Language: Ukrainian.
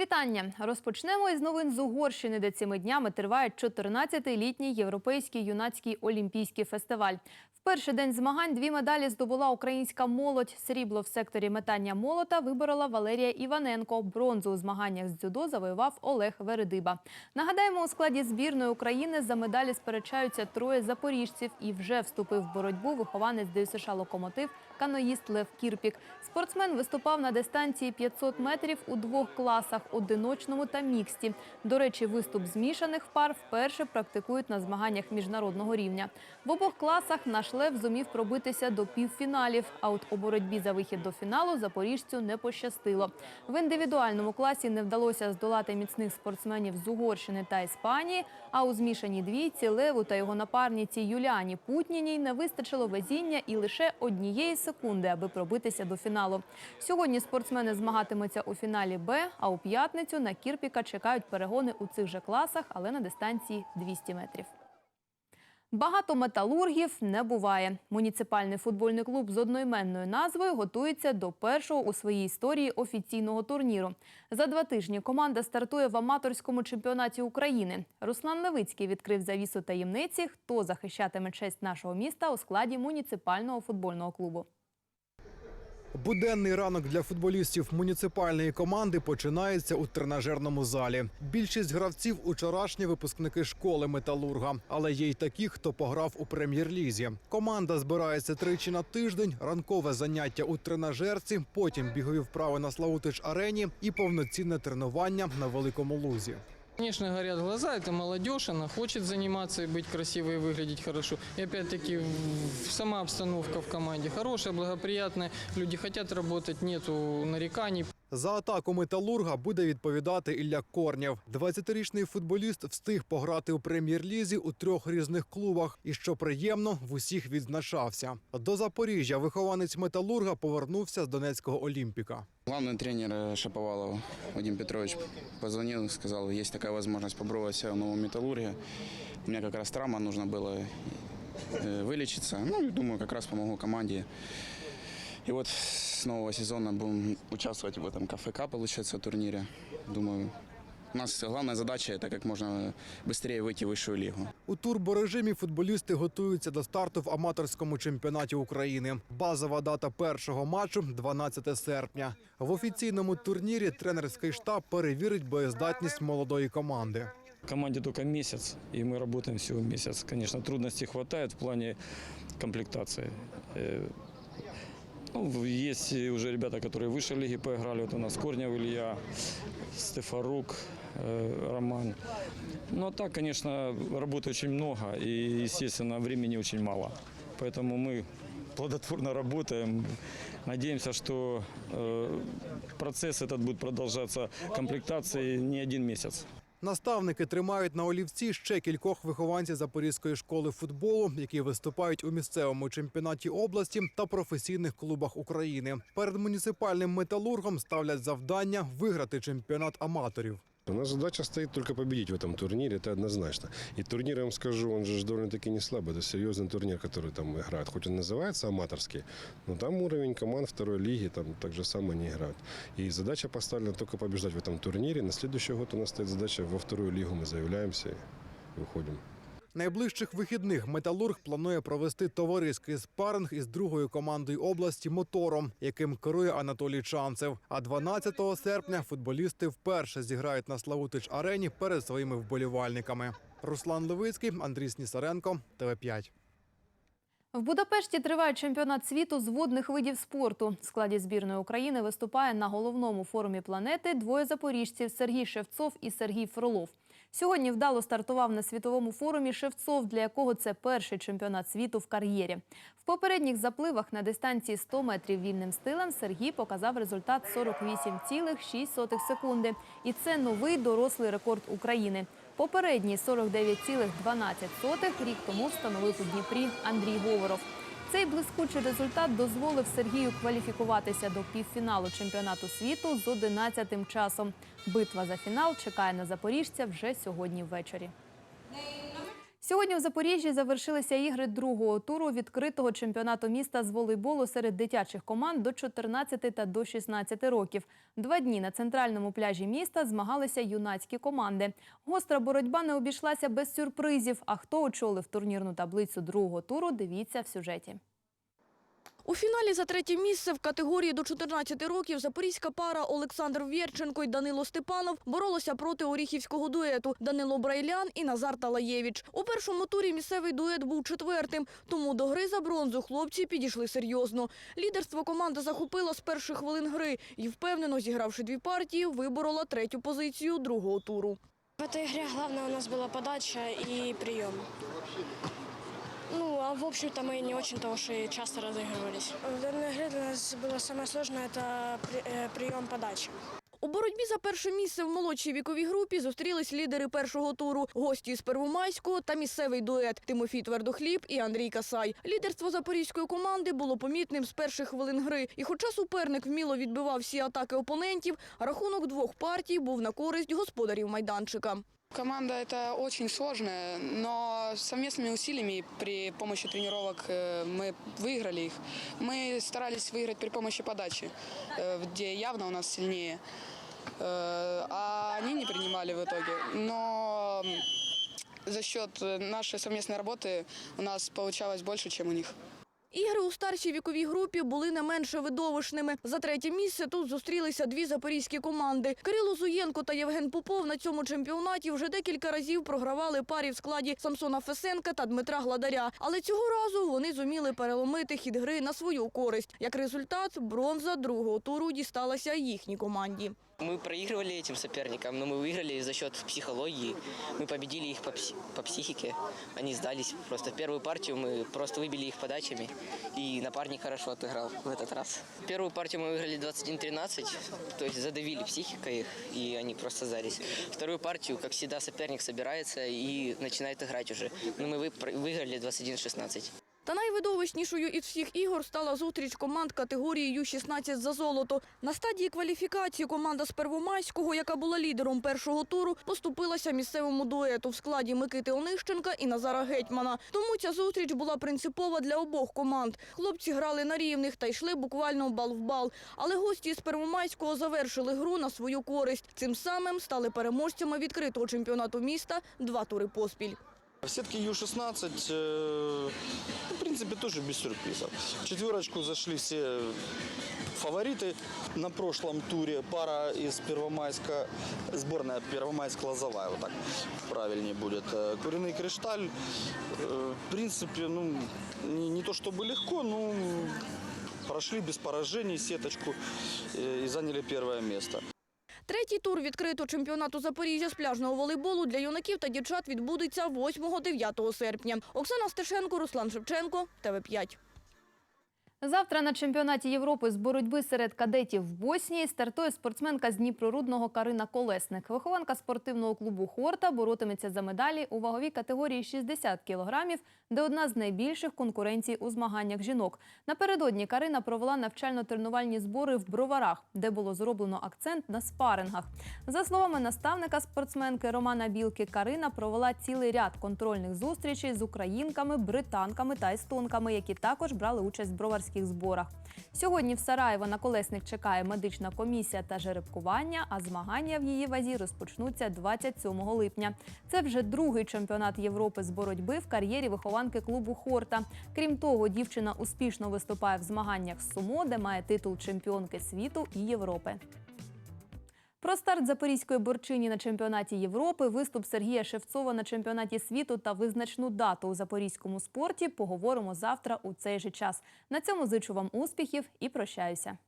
Вітання. Розпочнемо із новин з Угорщини, де цими днями триває 14-літній європейський юнацький олімпійський фестиваль. В перший день змагань дві медалі здобула українська молодь. Срібло в секторі метання молота виборола Валерія Іваненко. Бронзу у змаганнях з дзюдо завоював Олег Вередиба. Нагадаємо, у складі збірної України за медалі сперечаються троє запоріжців і вже вступив в боротьбу вихованець ДЮСШ «Локомотив» каноїст Лев Кірпік. Спортсмен виступав на дистанції 500 метрів у двох класах – одиночному та міксті. До речі, виступ змішаних пар вперше практикують на змаганнях міжнародного рівня. В обох класах наш Лев зумів пробитися до півфіналів, а от у боротьбі за вихід до фіналу запоріжцю не пощастило. В індивідуальному класі не вдалося здолати міцних спортсменів з Угорщини та Іспанії, а у змішаній двійці Леву та його напарниці Юліані Путніній не вистачило везіння і лише однієї секунди, аби пробитися до фіналу. Сьогодні спортсмени змагатимуться у фіналі Б, а у п'ятницю на Кірпіка чекають перегони у цих же класах, але на дистанції 200 метрів. Багато металургів не буває. Муніципальний футбольний клуб з одноіменною назвою готується до першого у своїй історії офіційного турніру. За два тижні команда стартує в аматорському чемпіонаті України. Руслан Левицький відкрив завісу таємниці, хто захищатиме честь нашого міста у складі муніципального футбольного клубу. Буденний ранок для футболістів муніципальної команди починається у тренажерному залі. Більшість гравців учорашні випускники школи металурга, але є й такі, хто пограв у прем'єр-лізі. Команда збирається тричі на тиждень, ранкове заняття у тренажерці, потім бігові вправи на Славутич арені і повноцінне тренування на великому лузі. Конечно, горят глаза, это молодежь, она хочет заниматься и быть красивой, и выглядеть хорошо. И опять-таки в- сама обстановка в команде хорошая, благоприятная, люди хотят работать, нету нареканий. За атаку металурга буде відповідати Ілля Корнєв. 20-річний футболіст встиг пограти у прем'єр-лізі у трьох різних клубах. І що приємно, в усіх відзначався. До Запоріжжя вихованець металурга повернувся з Донецького Олімпіка. Главный тренер э, Шаповалов Вадим Петрович позвонил, сказал, есть такая возможность попробовать себя в новом металлурге. У меня как раз травма, нужно было э, вылечиться. Ну, и думаю, как раз помогу команде. И вот с нового сезона будем участвовать в этом КФК, получается, турнире. Думаю, у нас главная задача – это как можно быстрее выйти в высшую лигу. У турборежимі футболісти готуються до старту в аматорському чемпіонаті України. Базова дата першого матчу 12 серпня. В офіційному турнірі тренерський штаб перевірить боєздатність молодої команди. Команде только месяц, и мы работаем всего месяц. Конечно, трудностей хватает в плане комплектации. Э, ну, есть и уже ребята, которые выше лиги поиграли. Вот у нас Корнев Илья, Стефарук, э, Роман. Ну, а так, конечно, работы очень много, и, естественно, времени очень мало. Поэтому мы плодотворно работаем. Надеемся, что э, процесс этот будет продолжаться комплектации не один месяц. Наставники тримають на олівці ще кількох вихованців Запорізької школи футболу, які виступають у місцевому чемпіонаті області та професійних клубах України. Перед муніципальним металургом ставлять завдання виграти чемпіонат аматорів. У нас задача стоит только победить в этом турнире, это однозначно. И турнир, я вам скажу, он же ж довольно-таки не слабый. Это серьезный турнир, который там играют. Хоть он называется аматорский, но там уровень команд второй лиги, там так же само не играют. И задача поставлена только побеждать в этом турнире. На следующий год у нас стоит задача во вторую лигу мы заявляемся и выходим. Найближчих вихідних металург планує провести товариський спаринг із другою командою області мотором, яким керує Анатолій Чанцев. А 12 серпня футболісти вперше зіграють на Славутич арені перед своїми вболівальниками. Руслан Левицький, Андрій Снісаренко, ТВ 5 В Будапешті триває чемпіонат світу з водних видів спорту. В складі збірної України виступає на головному форумі планети двоє запоріжців Сергій Шевцов і Сергій Фролов. Сьогодні вдало стартував на світовому форумі Шевцов, для якого це перший чемпіонат світу в кар'єрі. В попередніх запливах на дистанції 100 метрів вільним стилем Сергій показав результат 48,6 секунди. І це новий дорослий рекорд України. Попередній 49,12 рік тому встановив у Дніпрі Андрій Говоров. Цей блискучий результат дозволив Сергію кваліфікуватися до півфіналу чемпіонату світу з 11-тим часом. Битва за фінал чекає на запоріжця вже сьогодні ввечері. Сьогодні у Запоріжжі завершилися ігри другого туру відкритого чемпіонату міста з волейболу серед дитячих команд до 14 та до 16 років. Два дні на центральному пляжі міста змагалися юнацькі команди. Гостра боротьба не обійшлася без сюрпризів. А хто очолив турнірну таблицю другого туру, дивіться в сюжеті. У фіналі за третє місце в категорії до 14 років запорізька пара Олександр Вєрченко і Данило Степанов боролися проти оріхівського дуету Данило Брайлян і Назар Талаєвіч. У першому турі місцевий дует був четвертим, тому до гри за бронзу хлопці підійшли серйозно. Лідерство команда захопила з перших хвилин гри і, впевнено зігравши дві партії, виборола третю позицію другого туру. В этой игре главное у нас была подача и прием. Ну, а в общем-то мы не очень-то уж и часто разыгрывались. В данной игре для нас было самое сложное – это прием подачи. У боротьбі за перше місце в молодшій віковій групі зустрілись лідери першого туру – гості з Первомайського та місцевий дует Тимофій Твердохліб і Андрій Касай. Лідерство запорізької команди було помітним з перших хвилин гри. І хоча суперник вміло відбивав всі атаки опонентів, рахунок двох партій був на користь господарів майданчика. Команда это очень сложная, но совместными усилиями при помощи тренировок э, мы выиграли их. Мы старались выиграть при помощи подачи, э, где явно у нас сильнее. Э, А они не принимали в итоге. Но за счет э, нашей совместной работы у нас получалось больше, чем у них. Ігри у старшій віковій групі були не менше видовищними. За третє місце тут зустрілися дві запорізькі команди. Кирило Зуєнко та Євген Попов на цьому чемпіонаті вже декілька разів програвали парі в складі Самсона Фесенка та Дмитра Гладаря. Але цього разу вони зуміли переломити хід гри на свою користь. Як результат, бронза другого туру дісталася їхній команді. Мы проигрывали этим соперникам, но мы выиграли за счет психологии. Мы победили их по, пси- по психике. Они сдались. Просто первую партию мы просто выбили их подачами. И напарник хорошо отыграл в этот раз. Первую партию мы выиграли 21-13, то есть задавили психикой их, и они просто сдались. Вторую партию, как всегда, соперник собирается и начинает играть уже. Но мы вы- выиграли 21-16. Та найвидовищнішою із всіх ігор стала зустріч команд категорії Ю-16 за золото. На стадії кваліфікації команда з Первомайського, яка була лідером першого туру, поступилася місцевому дуету в складі Микити Онищенка і Назара Гетьмана. Тому ця зустріч була принципова для обох команд. Хлопці грали на рівних та йшли буквально бал в бал. Але гості з Первомайського завершили гру на свою користь. Цим самим стали переможцями відкритого чемпіонату міста два тури поспіль. В сетке Ю-16, э, в принципе, тоже без сюрпризов. В четверочку зашли все фавориты на прошлом туре. Пара из Первомайска, сборная Первомайск-Лозовая, вот так правильнее будет. Э, Куриный Кришталь, э, в принципе, ну, не, не то чтобы легко, но прошли без поражений сеточку и заняли первое место. Третій тур відкритого чемпіонату Запоріжжя з пляжного волейболу для юнаків та дівчат відбудеться 8-9 серпня. Оксана Стешенко, Руслан Шевченко, ТВ5. Завтра на чемпіонаті Європи з боротьби серед кадетів в Боснії стартує спортсменка з Дніпрорудного Карина Колесник. Вихованка спортивного клубу Хорта боротиметься за медалі у ваговій категорії 60 кілограмів, де одна з найбільших конкуренцій у змаганнях жінок. Напередодні Карина провела навчально-тренувальні збори в Броварах, де було зроблено акцент на спарингах. За словами наставника спортсменки Романа Білки, Карина провела цілий ряд контрольних зустрічей з українками, британками та естонками, які також брали участь в броварських зборах. Сьогодні в Сараєво на колесник чекає медична комісія та жеребкування, а змагання в її вазі розпочнуться 27 липня. Це вже другий чемпіонат Європи з боротьби в кар'єрі вихованки клубу Хорта. Крім того, дівчина успішно виступає в змаганнях з сумо, де має титул чемпіонки світу і Європи. Про старт запорізької борчині на чемпіонаті Європи, виступ Сергія Шевцова на чемпіонаті світу та визначну дату у запорізькому спорті поговоримо завтра у цей же час. На цьому зичу вам успіхів і прощаюся.